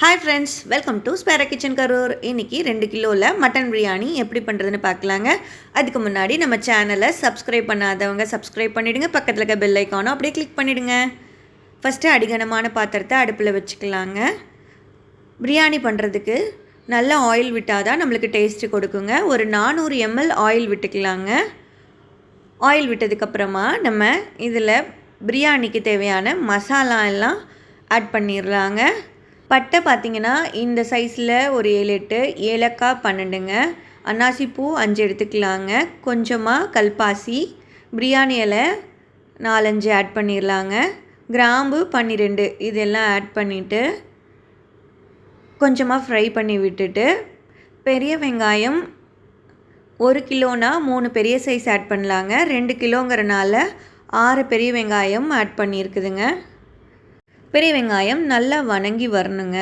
Hi friends welcome to spare kitchen Karur இன்னைக்கு ரெண்டு கிலோவில் mutton biryani எப்படி பண்ணுறதுன்னு பார்க்கலாங்க. அதுக்கு முன்னாடி நம்ம சேனலை சப்ஸ்கிரைப் பண்ணாதவங்க சப்ஸ்கிரைப் பண்ணிவிடுங்க பக்கத்தில் இருக்க பெல் ஐக்கானோ அப்படியே கிளிக் பண்ணிவிடுங்க ஃபஸ்ட்டு அடிகனமான பாத்திரத்தை அடுப்பில் வச்சுக்கலாங்க. பிரியாணி பண்ணுறதுக்கு நல்ல ஆயில் விட்டால் தான் நம்மளுக்கு டேஸ்ட்டு கொடுக்குங்க. ஒரு நானூறு எம்எல் ஆயில் விட்டுக்கலாங்க. ஆயில் விட்டதுக்கப்புறமா நம்ம இதில் பிரியாணிக்கு தேவையான மசாலா எல்லாம் ஆட் பண்ணிடலாங்க. பட்டை பார்த்திங்கன்னா இந்த சைஸில் ஒரு ஏழு எட்டு ஏலக்காய் பன்னெண்டுங்க. அன்னாசிப்பூ அஞ்சு எடுத்துக்கலாங்க. கொஞ்சமாக கல்பாசி பிரியாணி இலை நாலஞ்சு ஆட் பண்ணிடலாங்க கிராம்பு பன்னிரெண்டு இதெல்லாம் ஆட் பண்ணிவிட்டு கொஞ்சமாக ஃப்ரை பண்ணி விட்டுட்டு பெரிய வெங்காயம் ஒரு கிலோனா மூணு பெரிய சைஸ் ஆட் பண்ணலாங்க. ரெண்டு கிலோங்கிறனால ஆறு பெரிய வெங்காயம் ஆட் பண்ணியிருக்குதுங்க பெரிய வெங்காயம் நல்லா வணங்கி வரணுங்க.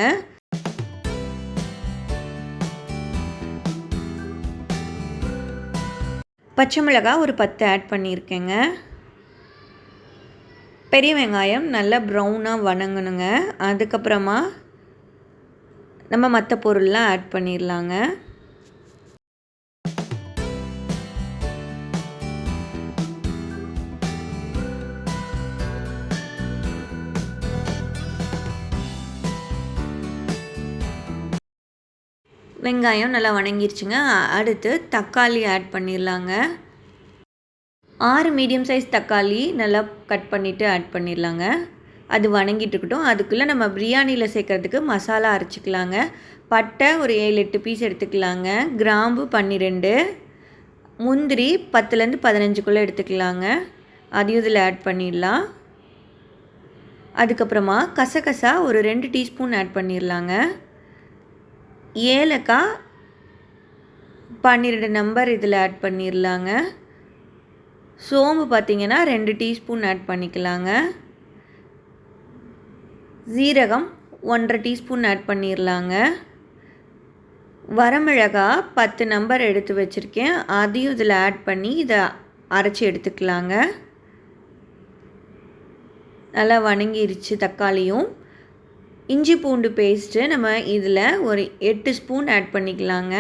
பச்சை மிளகாய் ஒரு பத்து ஆட் பண்ணியிருக்கேங்க. பெரிய வெங்காயம் நல்லா ப்ரௌனாக வணங்கணுங்க. அதுக்கப்புறமா நம்ம மற்ற பொருள்லாம் ஆட் பண்ணிடலாங்க வெங்காயம் நல்லா வணங்கிருச்சுங்க. அடுத்து தக்காளி ஆட் பண்ணிடலாங்க. ஆறு மீடியம் சைஸ் தக்காளி நல்லா கட் பண்ணிவிட்டு ஆட் பண்ணிடலாங்க. அது வணங்கிட்டு இருக்கட்டும். அதுக்குள்ளே நம்ம பிரியாணியில் சேர்க்குறதுக்கு மசாலா அரைச்சிக்கலாங்க. பட்டை ஒரு ஏழு எட்டு பீஸ் எடுத்துக்கலாங்க. கிராம்பு பன்னிரெண்டு. முந்திரி பத்துலேருந்து பதினஞ்சுக்குள்ளே எடுத்துக்கலாங்க. அதையும் இதில் ஆட் பண்ணிடலாம். அதுக்கப்புறமா கசகசா ஒரு ரெண்டு டீஸ்பூன் ஆட் பண்ணிடலாங்க. ஏலக்காய். பன்னிரெண்டு நம்பர் இதில் ஆட் பண்ணிடலாங்க சோம்பு பார்த்திங்கன்னா ரெண்டு டீஸ்பூன் ஆட் பண்ணிக்கலாங்க. ஜீரகம் ஒன்றரை டீஸ்பூன் ஆட் பண்ணிடலாங்க வரமிளகா பத்து நம்பர் எடுத்து வச்சுருக்கேன். அதையும் இதில் ஆட் பண்ணி இதை அரைச்சி எடுத்துக்கலாங்க. நல்லா வணங்கிருச்சு தக்காளியும். இஞ்சி பூண்டு பேஸ்ட்டு நம்ம இதில் ஒரு எட்டு ஸ்பூன் ஆட் பண்ணிக்கலாங்க.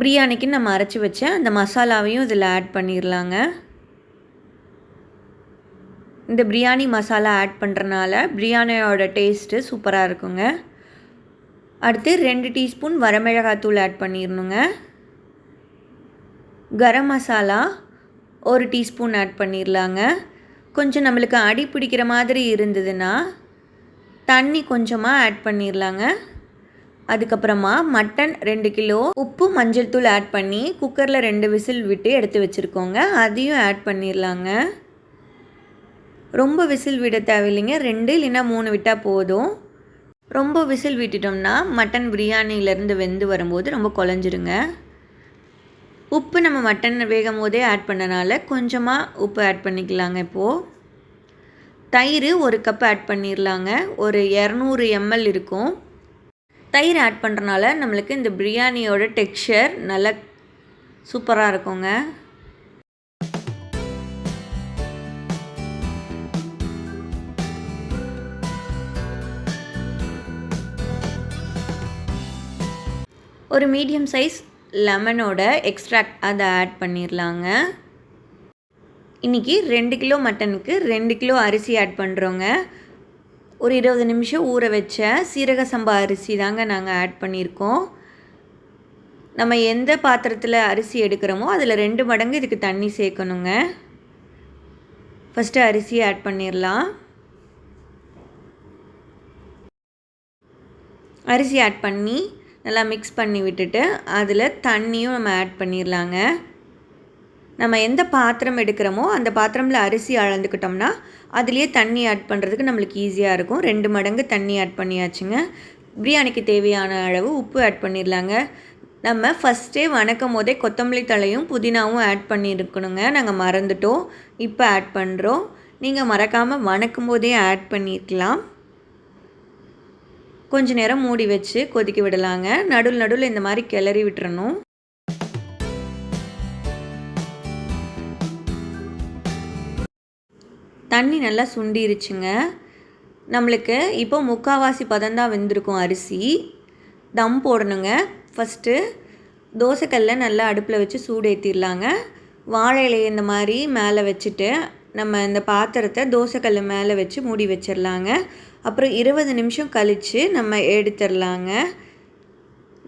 பிரியாணிக்கு நம்ம அரைச்சி வச்ச அந்த மசாலாவையும் இதில் ஆட் பண்ணிடலாங்க இந்த பிரியாணி மசாலா ஆட் பண்ணுறனால பிரியாணியோட டேஸ்ட்டு சூப்பராக இருக்குங்க. அடுத்து ரெண்டு டீஸ்பூன் வரமிளகாத்தூள் ஆட் பண்ணிடணுங்க கரம் மசாலா ஒரு டீஸ்பூன் ஆட் பண்ணிடலாங்க கொஞ்சம் நம்மளுக்கு அடி பிடிக்கிற மாதிரி இருந்ததுன்னா தண்ணி கொஞ்சமாக ஆட் பண்ணிடலாங்க அதுக்கப்புறமா மட்டன் ரெண்டு கிலோ உப்பு மஞ்சள் தூள் ஆட் பண்ணி குக்கரில் ரெண்டு விசில் விட்டு எடுத்து வச்சுருக்கோங்க. அதையும் ஆட் பண்ணிடலாங்க ரொம்ப விசில் விட தேவையில்லைங்க. ரெண்டு இல்லைன்னா மூணு விட்டால் போதும். ரொம்ப விசில் விட்டுட்டோம்னா மட்டன் பிரியாணியிலேருந்து வெந்து வரும்போது ரொம்ப குழஞ்சிருங்க. உப்பு நம்ம மட்டன் வேகும் போதே ஆட் பண்ணனால கொஞ்சமாக உப்பு ஆட் பண்ணிக்கலாங்க இப்போது தயிர் ஒரு கப் ஆட் பண்ணிடலாங்க ஒரு இரநூறு எம்எல் இருக்கும். தயிர் ஆட் பண்ணுறனால நம்மளுக்கு இந்த பிரியாணியோட டெக்ஸ்சர் நல்ல சூப்பராக இருக்குங்க. ஒரு மீடியம் சைஸ் லெமனோட எக்ஸ்ட்ராக்ட் அதை ஆட் பண்ணிடலாங்க இன்றைக்கி ரெண்டு கிலோ மட்டனுக்கு ரெண்டு கிலோ அரிசி ஆட் பண்ணுறோங்க ஒரு இருபது நிமிஷம் ஊற வச்ச சீரக சம்பா அரிசி தாங்க நாங்கள் ஆட் பண்ணியிருக்கோம் நம்ம எந்த பாத்திரத்தில் அரிசி எடுக்கிறோமோ அதில் ரெண்டு மடங்கு இதுக்கு தண்ணி சேர்க்கணுங்க. ஃபஸ்ட்டு அரிசி ஆட் பண்ணிடலாம் அரிசி ஆட் பண்ணி நல்லா மிக்ஸ் பண்ணி விட்டுட்டு அதில் தண்ணியும் நம்ம ஆட் பண்ணிடலாங்க நம்ம எந்த பாத்திரம் எடுக்கிறோமோ அந்த பாத்திரமில் அரிசி அளந்துக்கிட்டோம்னா அதுலேயே தண்ணி ஆட் பண்ணுறதுக்கு நம்மளுக்கு ஈஸியாக இருக்கும். ரெண்டு மடங்கு தண்ணி ஆட் பண்ணியாச்சுங்க. பிரியாணிக்கு தேவையான அளவு உப்பு ஆட் பண்ணிடலாங்க. நம்ம ஃபஸ்ட்டே வணக்கும் போதே கொத்தமல்லி தலையும் புதினாவும் ஆட் பண்ணியிருக்கணுங்க. நாங்கள் மறந்துட்டோம். இப்போ ஆட் பண்ணுறோம் நீங்கள் மறக்காமல் வணக்கும் போதே ஆட் பண்ணியிருக்கலாம் கொஞ்ச நேரம் மூடி வச்சு கொதிக்க விடலாங்க. நடுவில் நடுவில் இந்த மாதிரி கிளறி விட்டுறணும். தண்ணி நல்லா சுண்டிருச்சுங்க. நம்மளுக்கு இப்போ முக்கால்வாசி பதம் தான் வெந்திருக்கும் அரிசி. தம் போடணுங்க. ஃபஸ்ட்டு தோசைக்கல்ல நல்லா அடுப்பில் வச்சு சூடு ஏற்றிடலாங்க வாழை இலையை இந்த மாதிரி மேலே வச்சுட்டு நம்ம இந்த பாத்திரத்தை தோசைக்கல் மேலே வச்சு மூடி வச்சிடலாங்க. அப்புறம் இருபது நிமிஷம் கழித்து நம்ம எடுத்துடலாங்க.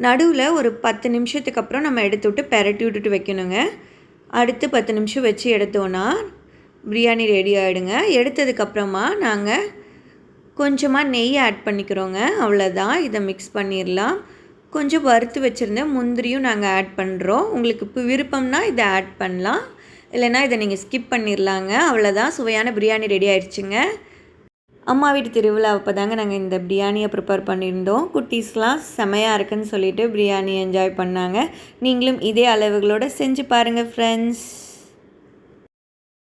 நடுவில் ஒரு பத்து நிமிஷத்துக்கு அப்புறம் நம்ம எடுத்து விட்டு பெரட்டி விட்டுட்டு வைக்கணுங்க. அடுத்து பத்து நிமிஷம் வச்சு எடுத்தோன்னா பிரியாணி ரெடி ஆகிடுங்க எடுத்ததுக்கப்புறமா நாங்கள் கொஞ்சமாக நெய் ஆட் பண்ணிக்கிறோங்க. அவ்வளோதான் இதை மிக்ஸ் பண்ணிடலாம் கொஞ்சம் வறுத்து வச்சுருந்த முந்திரியும் நாங்கள் ஆட் பண்ணுறோம் உங்களுக்கு இப்போ விருப்பம்னா இதை ஆட் பண்ணலாம். இல்லைன்னா இதை நீங்கள் ஸ்கிப் பண்ணிடலாங்க அவ்வளோதான் சுவையான பிரியாணி ரெடி ஆயிடுச்சுங்க. அம்மா வீட்டு திருவிழா அப்போ தாங்க நாங்கள் இந்த பிரியாணியை ப்ரிப்பேர் பண்ணியிருந்தோம். குட்டீஸ்லாம் செமையாக இருக்குன்னு சொல்லிட்டு பிரியாணி என்ஜாய் பண்ணாங்க. நீங்களும் இதே அளவுகளோடு செஞ்சு பாருங்கள் ஃப்ரெண்ட்ஸ்